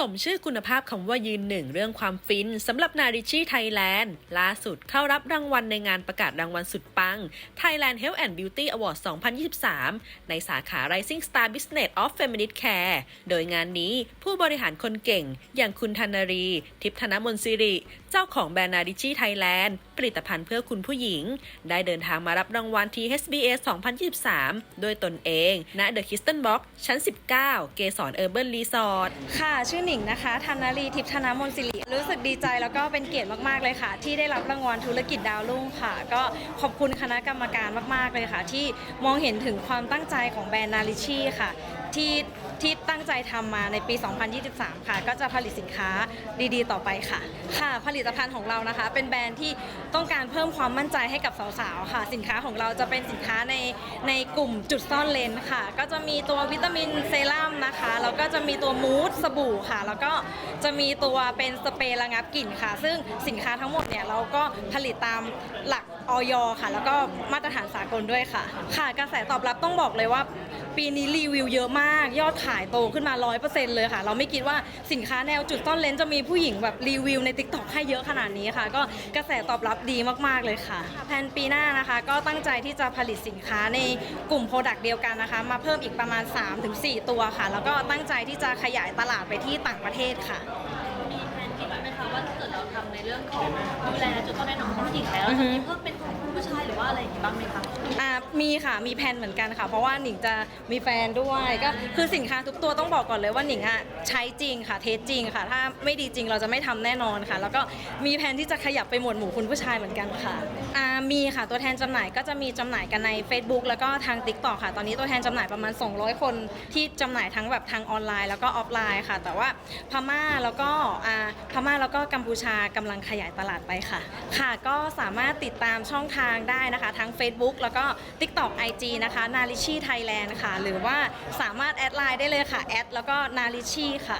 สมชื่อคุณภาพคำว่ายืนหนึ่งเรื่องความฟินสำหรับนาริชี่ไทยแลนด์ล่าสุดเข้ารับรางวัลในงานประกาศรางวัลสุดปัง Thailand Health and Beauty Award 2023 ในสาขา Rising Star Business of Feminine Care โดยงานนี้ผู้บริหารคนเก่ง อย่างคุณธนรี ทิพธนมนสิริ เจ้าของแบรนด์นาริชี่ไทยแลนด์ผลิตภัณฑ์เพื่อคุณผู้หญิง ได้เดินทางมารับรางวัล THBS 2023โดยตนเองณ The Kisten Box ชั้น 19 เกสรเออร์เบิร์นรีสอร์ทค่ะชื่อหนิงนะคะธนารีทิพย์ธนมนศิริรู้สึกดีใจแล้วก็เป็นเกียรติมากๆเลยค่ะ ที่ได้รับรางวัลธุรกิจดาวรุ่งค่ะ ก็ขอบคุณคณะกรรมการมากๆเลยค่ะ ที่มองเห็นถึงความตั้งใจของแบรนด์นาริชีค่ะ ที่ที่ตั้งใจทำมาในปี 2023 ค่ะ ก็จะผลิตสินค้าดีๆ ต่อไปค่ะ ค่ะผลิตภัณฑ์ของเรานะคะ เป็นแบรนด์ที่ต้องการเพิ่มความมั่นใจให้กับสาวๆ ค่ะ สินค้าของเราจะเป็นสินค้าในในกลุ่มจุดซ่อนเลนค่ะ ก็จะมีตัววิตามินเซรั่มนะคะ แล้วก็จะมีตัวมูสสบู่ค่ะ แล้วก็จะมีตัวเป็นสเปรย์ระงับกลิ่นค่ะ ซึ่งสินค้าทั้งหมดเนี่ยเราก็ผลิตตามหลักออยค่ะ แล้วก็มาตรฐานสากลด้วยค่ะ ค่ะ กระแสตอบรับต้องบอกเลยว่า ปีนี้รีวิวเยอะมาก ยอดขายโตขึ้นมา 100%เลยค่ะ เราไม่คิดว่าสินค้าแนวจุดต้อนเลนจะมีผู้หญิงแบบรีวิวใน t ิ k t o k ให้เยอะขนาดนี้ค่ะ ก็กระแสตอบรับดีมากๆเลยค่ะ แผนปีหน้านะคะ ก็ตั้งใจที่จะผลิตสินค้าในกลุ่มโปรดักต์เดียวกันนะคะ มาเพิ่มอีกประมาณ 3-4 ตัวค่ะ แล้วก็ตั้งใจที่จะขยายตลาดไปที่ต่างประเทศค่ะมีแผนคิดไว้ไหมคะว่าถ้าเกิดเราทำในเรื่องของดูแลจุดต้นแรกของผู้หญิงแล้วอือฮึจะมีเพิ่มเป็นของคุณผู้ชายหรือว่าอะไรอย่างนี้บ้างไหมคะอ่า มีค่ะมีแผนเหมือนกันค่ะ เพราะว่าหนิงจะมีแฟนด้วยก็คือสินค้าทุกตัวต้องบอกก่อนเลยว่าหนิงอะใช้จริงค่ะเทสจริงค่ะ ถ้าไม่ดีจริงเราจะไม่ทำแน่นอนค่ะ แล้วก็มีแผนที่จะขยับไปหมวดหมู่คุณผู้ชายเหมือนกันค่ะอ่ามีค่ะตัวแทนจำหน่ายก็จะมีจำหน่ายกันใน Facebook แล้วก็ทาง Tik t o k ค่ะ ตอนนี้ตัวแทนจำหน่ายประมาณ 200 คนที่จำหน่ายทั้งแบบทางออนไลน์ แล้วก็ออฟไลน์ค่ะ แต่ว่าพม่าแล้วก็อ่าพม่าแล้วก็กัมพูชากำลังขยายตลาดไปค่ะ ค่ะก็สามารถติดตามช่องทางได้นะคะ ทั้ง Facebook แล้วก็ TikTok IG นะคะนาริชีไทยแลนด์ค่ะ หรือว่าสามารถแอดไลน์ได้เลยค่ะแอดแล้วก็นาริชีค่ะ